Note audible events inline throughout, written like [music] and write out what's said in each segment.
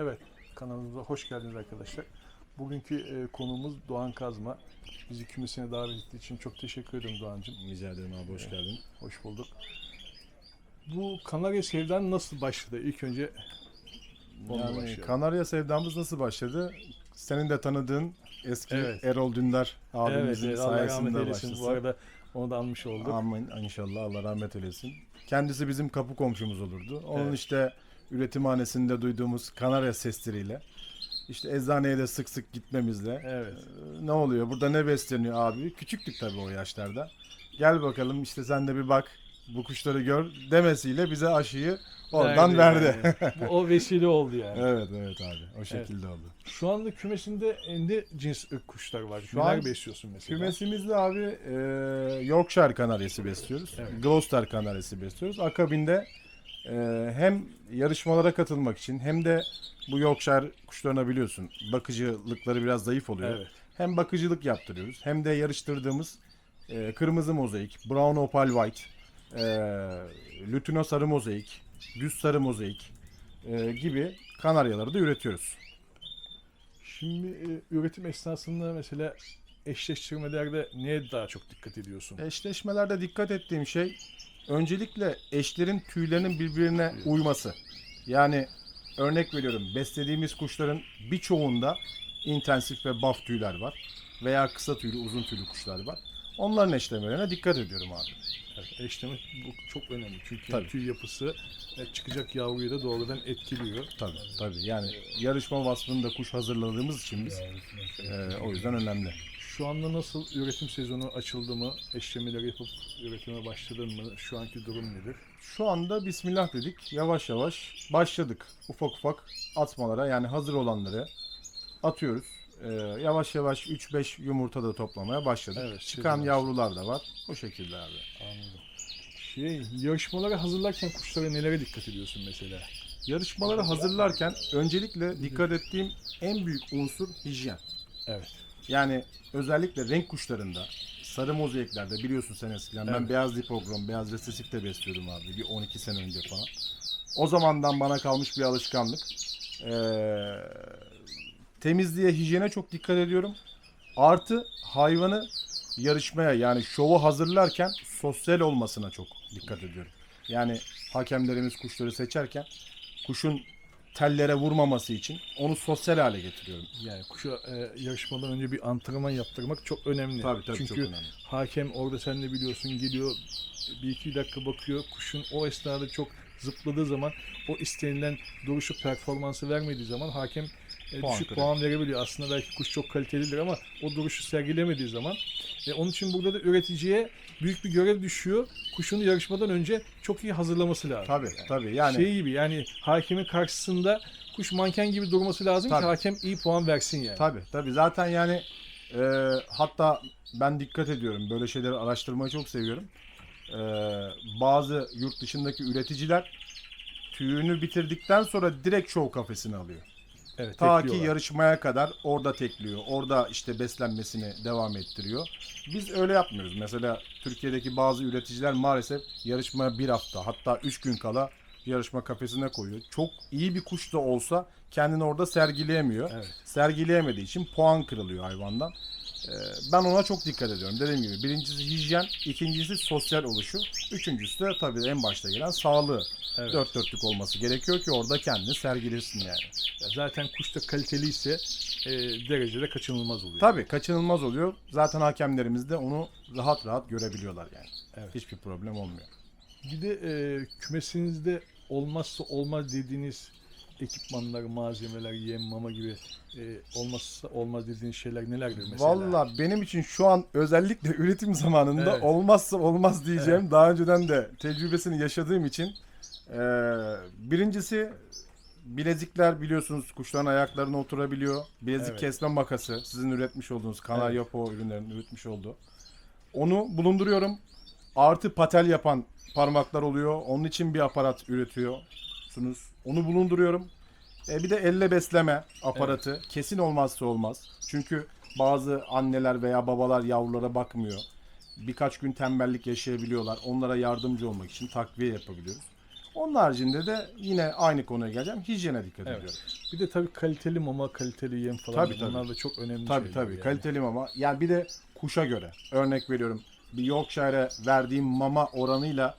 Evet, kanalımıza hoş geldiniz arkadaşlar. Bugünkü e, konuğumuz Doğan Kazma. Bizi kümesine davet ettiği için çok teşekkür ederim Doğancığım. Rica ederim abi hoş geldin. Hoş bulduk. Bu Kanarya Sevdan nasıl başladı? İlk önce onunla Yani başlayalım. Kanarya sevdamız nasıl başladı? Senin de tanıdığın eski Evet. Erol Dündar abimizin evet, Allah rahmet sayesinde eylesin. Bu başladı. arada onu da anmış olduk. Amin inşallah Allah rahmet eylesin. Kendisi bizim kapı komşumuz olurdu. Onun Evet. işte üretimhanesinde duyduğumuz Kanarya sesleriyle işte eczaneye de sık sık gitmemizle Evet. e, ne oluyor burada ne besleniyor abi? Küçüktük tabii o yaşlarda. Gel bakalım işte sen de bir bak bu kuşları gör demesiyle bize aşıyı oradan verdi. yani. Bu o vesile oldu yani. [laughs] evet evet abi o şekilde oldu. Şu anda kümesinde ne cins ırk kuşlar var? Şu Neler an besliyorsun mesela? Kümesimizde abi e, Yorkshire kanaryası besliyoruz. Evet. Gloucester kanaryası besliyoruz. Akabinde hem yarışmalara katılmak için hem de bu Yorkshire kuşlarına biliyorsun bakıcılıkları biraz zayıf oluyor. Evet. Hem bakıcılık yaptırıyoruz hem de yarıştırdığımız e, kırmızı mozaik, brown opal white, e, lütino sarı mozaik, düz sarı mozaik e, gibi kanaryaları da üretiyoruz. Şimdi e, üretim esnasında mesela eşleştirmelerde neye daha çok dikkat ediyorsun? Eşleşmelerde dikkat ettiğim şey öncelikle eşlerin tüylerinin birbirine uyması. Yani örnek veriyorum beslediğimiz kuşların birçoğunda intensif ve buff tüyler var veya kısa tüylü uzun tüylü kuşlar var. Onların eşlemelerine dikkat ediyorum abi. Evet, eşleme bu çok önemli. Çünkü Tabii. tüy yapısı e, çıkacak yavruyu da doğrudan etkiliyor. Tabii tabii yani yarışma vasfında kuş hazırladığımız için biz e, o yüzden önemli. Şu anda nasıl üretim sezonu açıldı mı? Eşlemeleri yapıp üretime başladın mı? Şu anki durum nedir? Şu anda bismillah dedik. Yavaş yavaş başladık. Ufak ufak atmalara yani hazır olanları atıyoruz. Ee, yavaş yavaş 3-5 yumurta da toplamaya başladık. Evet, Çıkan sezon yavrular da var. O şekilde abi. Anladım. Şey, yarışmalara hazırlarken kuşlara nelere dikkat ediyorsun mesela? Yarışmaları hazırlarken öncelikle dikkat ettiğim en büyük unsur hijyen. Evet. Yani özellikle renk kuşlarında sarı mozaiklerde biliyorsun sen eskiden ben beyaz dipogrom, beyaz resesif de besliyordum abi bir 12 sene önce falan. O zamandan bana kalmış bir alışkanlık. Ee, temizliğe, hijyene çok dikkat ediyorum. Artı hayvanı yarışmaya yani şovu hazırlarken sosyal olmasına çok dikkat ediyorum. Yani hakemlerimiz kuşları seçerken kuşun tellere vurmaması için onu sosyal hale getiriyorum. Yani kuşa e, yarışmadan önce bir antrenman yaptırmak çok önemli. Tabii tabii Çünkü çok önemli. hakem orada sen de biliyorsun geliyor bir iki dakika bakıyor. Kuşun o esnada çok zıpladığı zaman o istenilen duruşu performansı vermediği zaman hakem e, Puan düşük kırıyor. puan verebiliyor. Aslında belki kuş çok kalitelidir ama o duruşu sergilemediği zaman e, onun için burada da üreticiye büyük bir görev düşüyor. Kuşunu yarışmadan önce çok iyi hazırlaması lazım. Tabii tabii yani Şey gibi yani hakemin karşısında kuş manken gibi durması lazım Tabii. ki hakem iyi puan versin yani. Tabii tabii zaten yani e, hatta ben dikkat ediyorum böyle şeyleri araştırmayı çok seviyorum. E, bazı yurt dışındaki üreticiler tüyünü bitirdikten sonra direkt show kafesine alıyor. Evet, Ta ki yarışmaya kadar orada tekliyor. Orada işte beslenmesini devam ettiriyor. Biz öyle yapmıyoruz. Mesela Türkiye'deki bazı üreticiler maalesef yarışmaya bir hafta hatta üç gün kala yarışma kafesine koyuyor. Çok iyi bir kuş da olsa kendini orada sergileyemiyor. Evet. Sergileyemediği için puan kırılıyor hayvandan. Ee, ben ona çok dikkat ediyorum. Dediğim gibi birincisi hijyen, ikincisi sosyal oluşu, üçüncüsü de tabii en başta gelen sağlığı. Evet. Dört dörtlük olması gerekiyor ki orada kendini sergilesin yani. Ya Zaten kuş da kaliteliyse e, derecede kaçınılmaz oluyor. Tabii kaçınılmaz oluyor. Zaten hakemlerimiz de onu rahat rahat görebiliyorlar yani. Evet. Hiçbir problem olmuyor. Bir de e, kümesinizde olmazsa olmaz dediğiniz ekipmanlar, malzemeler, yem, mama gibi e, olmazsa olmaz dediğiniz şeyler nelerdir mesela? Valla benim için şu an özellikle [laughs] üretim zamanında Evet. olmazsa olmaz diyeceğim. Daha önceden de tecrübesini yaşadığım için eee, birincisi bilezikler biliyorsunuz kuşların ayaklarına oturabiliyor. Bilezik Evet. kesme makası sizin üretmiş olduğunuz Kanarya Po ürünlerinin üretmiş olduğu. Onu bulunduruyorum. Artı patel yapan parmaklar oluyor. Onun için bir aparat üretiyorsunuz. Onu bulunduruyorum. E, bir de elle besleme aparatı kesin olmazsa olmaz. Çünkü bazı anneler veya babalar yavrulara bakmıyor. Birkaç gün tembellik yaşayabiliyorlar. Onlara yardımcı olmak için takviye yapabiliyoruz. Onun haricinde de yine aynı konuya geleceğim. Hijyene dikkat Evet. ediyorum. Bir de tabii kaliteli mama, kaliteli yem falan. Tabii, Bunlar tabii. da çok önemli Tabii şeyler tabii yani. kaliteli mama. Yani bir de kuşa göre. Örnek veriyorum. Bir Yorkshire'e verdiğim mama oranıyla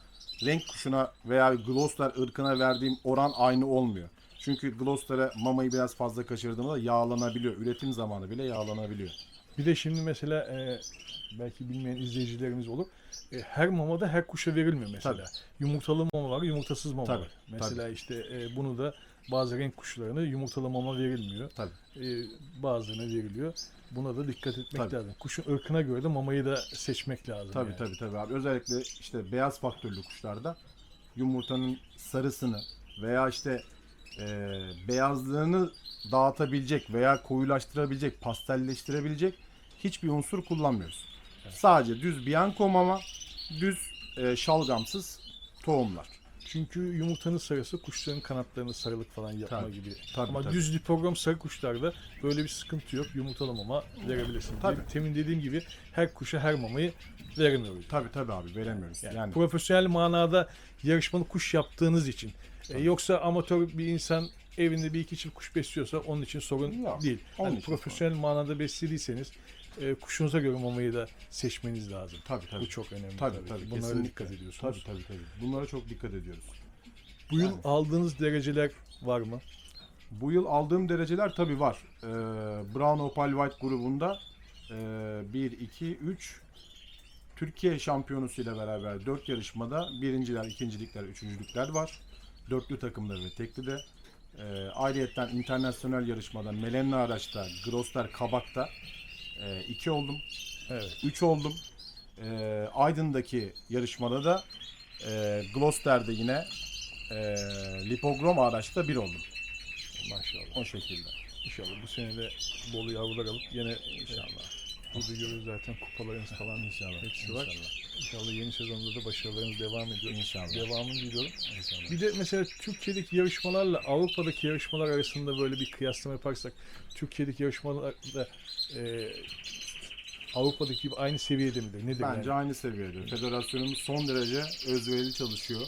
renk kuşuna veya Gloucester ırkına verdiğim oran aynı olmuyor. Çünkü Gloucester'e mamayı biraz fazla kaçırdığımda yağlanabiliyor. Üretim zamanı bile yağlanabiliyor. Bir de şimdi mesela e, belki bilmeyen izleyicilerimiz olur. E, her mamada her kuşa verilmiyor mesela. Tabii. Yumurtalı mama var, yumurtasız mama Tabii, var. Mesela tabii. işte e, bunu da bazı renk kuşlarına yumurtalı mama verilmiyor. Tabii. E, bazılarına veriliyor. Buna da dikkat etmek Tabii. lazım. Kuşun ırkına göre de mamayı da seçmek lazım. Tabii yani. tabii tabii abi. Özellikle işte beyaz faktörlü kuşlarda yumurtanın sarısını veya işte e, beyazlığını dağıtabilecek veya koyulaştırabilecek, pastelleştirebilecek hiçbir unsur kullanmıyoruz. Sadece düz bianco mama, düz e, şalgamsız tohumlar. Çünkü yumurtanın sarısı kuşların kanatlarını sarılık falan yapma Tabii, gibi. tabii, Ama tabii. düz program sarı kuşlarda böyle bir sıkıntı yok. Yumurtalı mama verebilirsin. Tabii. Temin dediğim gibi her kuşa her mamayı veremiyoruz. Tabii tabii abi veremiyoruz. Yani, Yani, profesyonel manada yarışmalı kuş yaptığınız için. E, yoksa amatör bir insan evinde bir iki çift kuş besliyorsa onun için sorun Yok, değil. onun Hani için profesyonel manada beslediyseniz e, kuşunuza göre mamayı da seçmeniz lazım. tabii tabii. Bu çok önemli. Tabii tabii. Bunlara kesinlikle. dikkat ediyorsunuz. Tabii tabii tabii. Bunlara çok dikkat ediyoruz. Bu yıl Yani. aldığınız dereceler var mı? Bu yıl aldığım dereceler tabii var. Ee, Brown Opal White grubunda e, 1, 2, 3 Türkiye şampiyonusuyla beraber 4 yarışmada birinciler, ikincilikler, üçüncülükler var. Dörtlü takımda ve tekli de. E, ayrıyetten internasyonel yarışmada Melenna Araç'ta, Grosser Kabak'ta 2 oldum. Evet. 3 oldum. E, Aydın'daki yarışmada da e, Gloucester'de yine e, Lipogrom araçta 1 oldum. Maşallah. O şekilde. İnşallah bu sene de bolu yavrular alıp yine inşallah. Burada görürüz zaten kupalarınız falan İnşallah. hepsi var. İnşallah yeni sezonda da başarılarınız devam ediyor. İnşallah. Devamını diliyorum. İnşallah. Bir de mesela Türkiye'deki yarışmalarla Avrupa'daki yarışmalar arasında böyle bir kıyaslama yaparsak Türkiye'deki yarışmalarda e, Avrupa'daki gibi aynı seviyede midir? Nedir Bence yani? aynı seviyede. Federasyonumuz son derece özverili çalışıyor.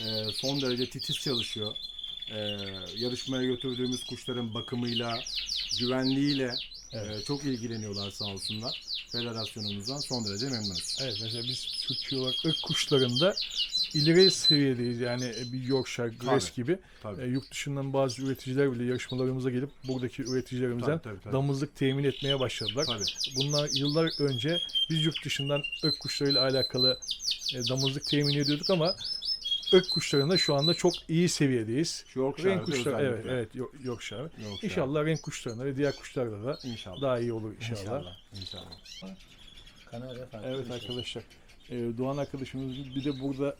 Ee, son derece titiz çalışıyor. Ee, yarışmaya götürdüğümüz kuşların bakımıyla, güvenliğiyle Evet. e, çok ilgileniyorlar sağ olsunlar. Federasyonumuzdan son derece memnunuz. Evet mesela biz Türkiye olarak ırk kuşlarında ileri seviyedeyiz. Yani e, bir Yorkshire, Tabii. gibi. Tabii. E, yurt dışından bazı üreticiler bile yarışmalarımıza gelip buradaki üreticilerimizden Tabii, tabii, tabii. damızlık temin etmeye başladılar. Tabii. Bunlar yıllar önce biz yurt dışından ırk kuşlarıyla alakalı e, damızlık temin ediyorduk ama ırk kuşlarında şu anda çok iyi seviyedeyiz. Şu Yorkshire'da renk kuşları evet evet Yo- Yorkshire. Yorkshire. İnşallah renk kuşlarında ve diğer kuşlarda da İnşallah. daha iyi olur inşallah. İnşallah. İnşallah. Kanarya farklı Evet şey. arkadaşlar. e, Doğan arkadaşımız bir de burada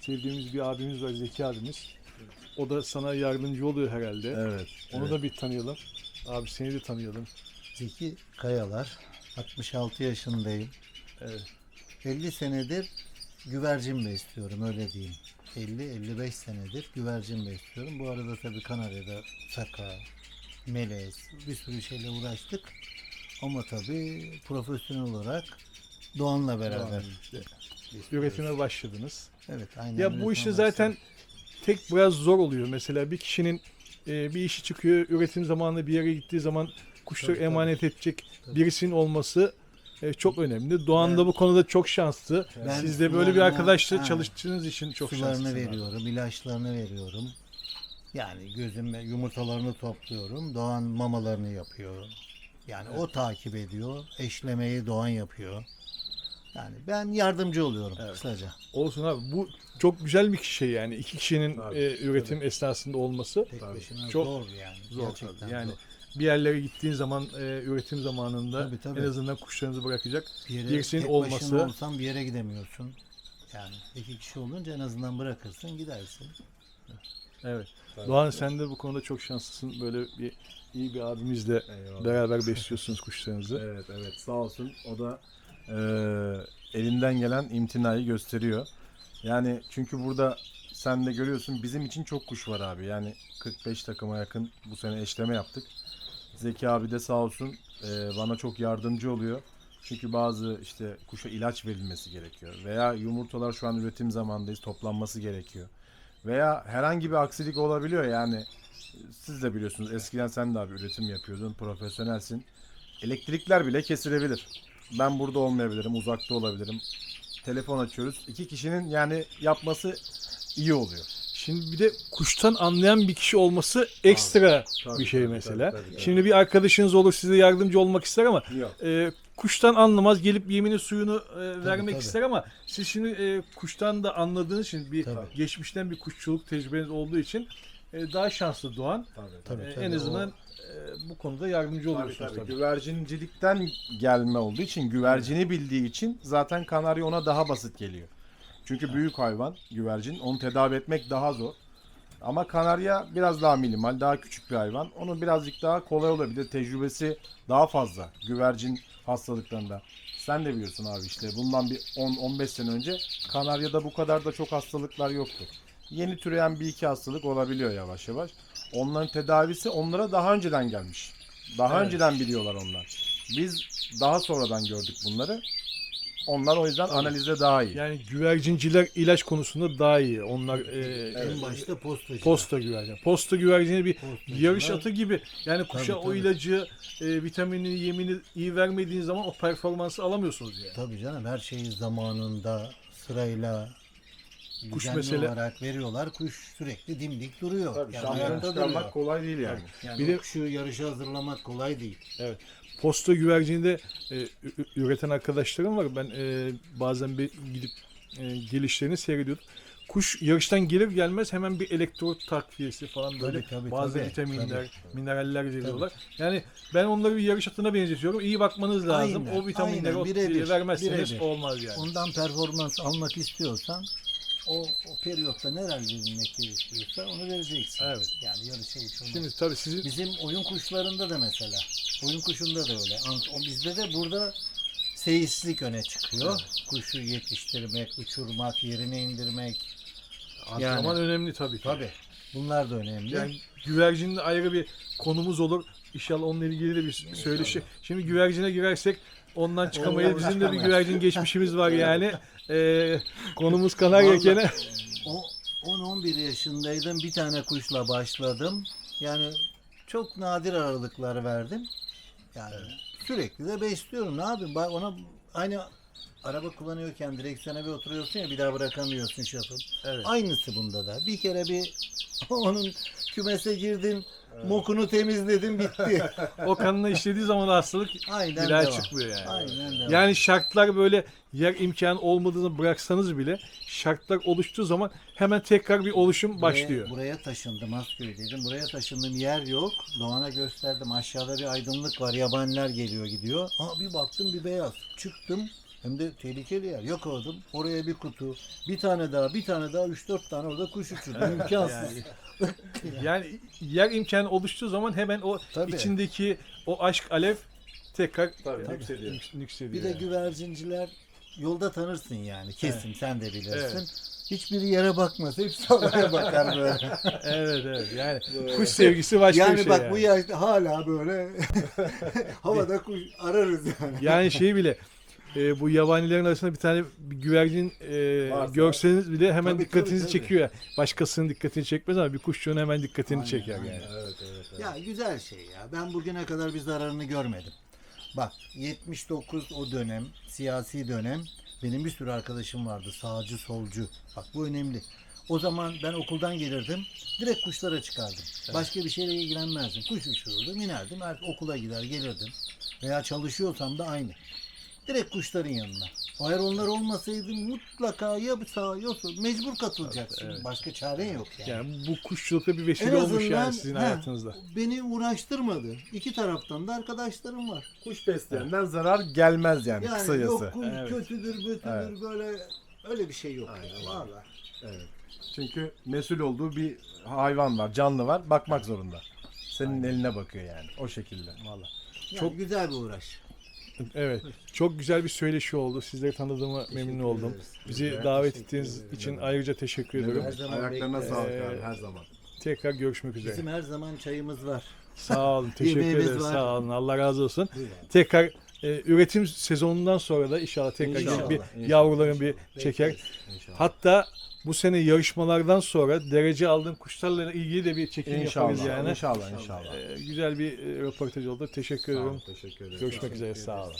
sevdiğimiz bir abimiz var Zeki abimiz. O da sana yardımcı oluyor herhalde. Evet. Onu da bir tanıyalım. Abi seni de tanıyalım. Zeki Kayalar. 66 yaşındayım. Evet. 50 senedir güvercin besliyorum öyle diyeyim. 50-55 senedir güvercin besliyorum. Bu arada tabii Kanarya'da saka, melez bir sürü şeyle uğraştık. Ama tabii profesyonel olarak Doğan'la beraber. Besliyoruz. Üretime başladınız. Evet aynen. Ya bu başladık. zaten tek biraz zor oluyor. Mesela bir kişinin e, bir işi çıkıyor, üretim zamanında bir yere gittiği zaman kuşları Tabii, emanet edecek Tabii. birisinin olması e, çok önemli. Doğan da bu konuda çok şanslı. Ben Siz de böyle bir arkadaşla Ha. çalıştığınız için çok Sularını şanslısınız. veriyorum, ilaçlarını veriyorum. Yani gözümle yumurtalarını topluyorum. Doğan mamalarını yapıyor. Yani o takip ediyor. Eşlemeyi Doğan yapıyor. Yani ben yardımcı oluyorum kısaca. Olsun abi. Bu çok güzel bir şey yani. İki kişinin Tabii, e, üretim esnasında olması Tek başına Çok zor yani. zor Gerçekten tabii. Yani zor. Bir yerlere gittiğin zaman e, üretim zamanında Tabii, tabii. en azından kuşlarınızı bırakacak. Bir yere birisinin tek olması- başına olsan bir yere gidemiyorsun. Yani iki kişi olunca en azından bırakırsın gidersin. Evet. Doğan sen de bu konuda çok şanslısın. Böyle bir iyi bir abimizle Eyvallah. beraber besliyorsunuz kuşlarınızı. [laughs] Evet evet sağ olsun o da e, elinden gelen imtinayı gösteriyor. Yani çünkü burada sen de görüyorsun bizim için çok kuş var abi. Yani 45 takıma yakın bu sene eşleme yaptık. Zeki abi de sağ olsun e, bana çok yardımcı oluyor. Çünkü bazı işte kuşa ilaç verilmesi gerekiyor. Veya yumurtalar şu an üretim zamandayız toplanması gerekiyor. veya herhangi bir aksilik olabiliyor yani siz de biliyorsunuz eskiden sen de abi üretim yapıyordun profesyonelsin elektrikler bile kesilebilir ben burada olmayabilirim uzakta olabilirim telefon açıyoruz iki kişinin yani yapması iyi oluyor Şimdi bir de kuştan anlayan bir kişi olması ekstra tabii, bir şey tabii, mesela. tabii, tabii. Şimdi bir arkadaşınız olur size yardımcı olmak ister ama Yok. e, kuştan anlamaz gelip yemini suyunu e, vermek tabii. ister ama siz şimdi e, kuştan da anladığınız için bir Tabii. geçmişten bir kuşçuluk tecrübeniz olduğu için e, daha şanslı Doğan. Tabii, E, tabii, en o- azından e, bu konuda yardımcı Tabii, oluyorsunuz tabii. tabii. Güvercincilikten gelme olduğu için, güvercini bildiği için zaten kanarya ona daha basit geliyor. Çünkü büyük hayvan güvercin, onu tedavi etmek daha zor. Ama kanarya biraz daha minimal, daha küçük bir hayvan. Onun birazcık daha kolay olabilir. Tecrübesi daha fazla güvercin hastalıklarında. Sen de biliyorsun abi işte bundan bir 10-15 sene önce kanaryada bu kadar da çok hastalıklar yoktu. Yeni türeyen bir iki hastalık olabiliyor yavaş yavaş. Onların tedavisi onlara daha önceden gelmiş. Daha Evet. önceden biliyorlar onlar. Biz daha sonradan gördük bunları. Onlar o yüzden analizde daha iyi. Yani güvercinciler ilaç konusunda daha iyi. Onlar e, En başta postacı. Posta güvercin. Posta güvercini bir Postacılar- yarış atı gibi. Yani kuşa Tabii, o tabii. ilacı, e, vitamini, yemini iyi vermediğin zaman o performansı alamıyorsunuz yani. Tabii canım her şeyi zamanında sırayla Kuş düzenli mesela- olarak veriyorlar. Kuş sürekli dimdik duruyor. Tabii, yani ayakta duruyor. kolay değil yani. Yani Bir bir de- kuşu yarışa hazırlamak kolay değil. Posta güvercinde e, üreten arkadaşlarım var. Ben e, bazen bir gidip e, gelişlerini seyrediyorum. Kuş yarıştan gelir gelmez hemen bir elektrot takviyesi falan böyle Tabii, tabii, bazı tabii, vitaminler, tabii. mineraller veriyorlar. Yani ben onları bir yarış atına benzetiyorum. İyi bakmanız lazım. Aynen, o vitaminleri aynen, o birebir, vermezseniz birebir. olmaz yani. Ondan performans almak istiyorsan o, o periyotta neler verilmek gerekiyorsa onu vereceksin. Evet. Yani yarışa uçurmak. Şimdi tabii sizin Bizim oyun kuşlarında da mesela. Oyun kuşunda da öyle. O Bizde de burada seyislik öne çıkıyor. Kuşu yetiştirmek, uçurmak, yerine indirmek. antrenman önemli tabii ki. Tabii. Bunlar da önemli. Yani güvercinin ayrı bir konumuz olur. İnşallah onunla ilgili de bir söyleşi. Şimdi güvercine girersek ondan çıkamayız. Ondan Bizim de bir çıkamayız. güvercin geçmişimiz var yani. Ee, konumuz Kanarya'kene. O 10-11 yaşındaydım. Bir tane kuşla başladım. Yani çok nadir aralıklar verdim. Yani sürekli de besliyorum. Ne yapayım? Bak ona aynı araba kullanıyorken direksiyona bir oturuyorsun ya bir daha bırakamıyorsun şoför. Evet. Aynısı bunda da. Bir kere bir [laughs] onun kümese girdin, mokunu temizledin bitti. [laughs] O kanına işlediği zaman hastalık Aynen bir daha devam. çıkmıyor yani. Aynen devam. Yani şartlar böyle yer imkanı olmadığını bıraksanız bile şartlar oluştuğu zaman hemen tekrar bir oluşum başlıyor. Buraya, buraya taşındım Asköy'deydim. Buraya taşındım yer yok. Doğan'a gösterdim. Aşağıda bir aydınlık var. Yabaniler geliyor gidiyor. Aa, bir baktım bir beyaz. Çıktım. Hem de tehlikeli yer. Yakaladım. Oraya bir kutu. Bir tane daha, bir tane daha. Üç dört tane orada kuş uçurdu. İmkansız. Yani [laughs] yer imkanı oluştuğu zaman hemen o Tabii. içindeki o aşk alev tekrar Tabii, e, yükseliyor. yük- yükseliyor. bir de yani. güvercinciler yolda tanırsın yani. Kesin sen de bilirsin. Evet. Hiçbiri yere bakmaz. Hepsi havaya [laughs] bakar böyle. Evet evet yani kuş sevgisi başka yani bir şey bak yani. bu yaşta hala böyle [laughs] havada kuş ararız yani. Yani şey bile e, bu yabanilerin arasında bir tane bir güvercin e, Varsa- görseniz bile hemen Tabii, dikkatinizi tabii, tabii. çekiyor. ya. Başkasının dikkatini çekmez ama bir kuşçunun hemen dikkatini Aynen, çeker aynen. yani. Evet, evet, evet. Ya güzel şey ya. Ben bugüne kadar bir zararını görmedim. Bak 79 o dönem, siyasi dönem benim bir sürü arkadaşım vardı. Sağcı, solcu. Bak bu önemli. O zaman ben okuldan gelirdim. Direkt kuşlara çıkardım. Başka bir şeyle ilgilenmezdim. Kuş uçururdum, inerdim. Er- okula gider gelirdim. Veya çalışıyorsam da aynı. Direkt kuşların yanına. Eğer onlar olmasaydı mutlaka ya sağ ya sol. Mecbur katılacaksın. Evet. Başka çaren yok yani. Yani bu kuşçulukta bir vesile En olmuş yani sizin he, hayatınızda. beni uğraştırmadı. İki taraftan da arkadaşlarım var. Kuş besleyenden zarar gelmez yani, Yani kısacası. yok kuş Evet. kötüdür, kötüdür Evet. böyle öyle bir şey yok. Aynen, yani, aynen. Vallahi. Evet. Çünkü mesul olduğu bir hayvan var, canlı var. Bakmak zorunda. Senin eline bakıyor yani. O şekilde. Vallahi. Yani Çok- güzel bir uğraş. Evet. Çok güzel bir söyleşi oldu. Sizleri tanıdığıma memnun oldum. ederiz. Bizi davet ettiğiniz için ayrıca teşekkür ediyorum. Her zaman Ayaklarına bekleriz. sağlık Ee, abi her zaman. Tekrar görüşmek üzere. Bizim her zaman çayımız var. Sağ olun. [laughs] Teşekkür Yemeğimiz var. Sağ olun. Allah razı olsun. Tekrar e, üretim sezonundan sonra da inşallah tekrar İnşallah, bir inşallah, yavruların bir çeker. İnşallah. Hatta bu sene yarışmalardan sonra derece aldığım kuşlarla ilgili de bir çekim yaparız İnşallah, yani. inşallah, inşallah. E, güzel bir e, röportaj oldu. Teşekkür ederim. teşekkür ederim. Görüşmek üzere. Sağ olun.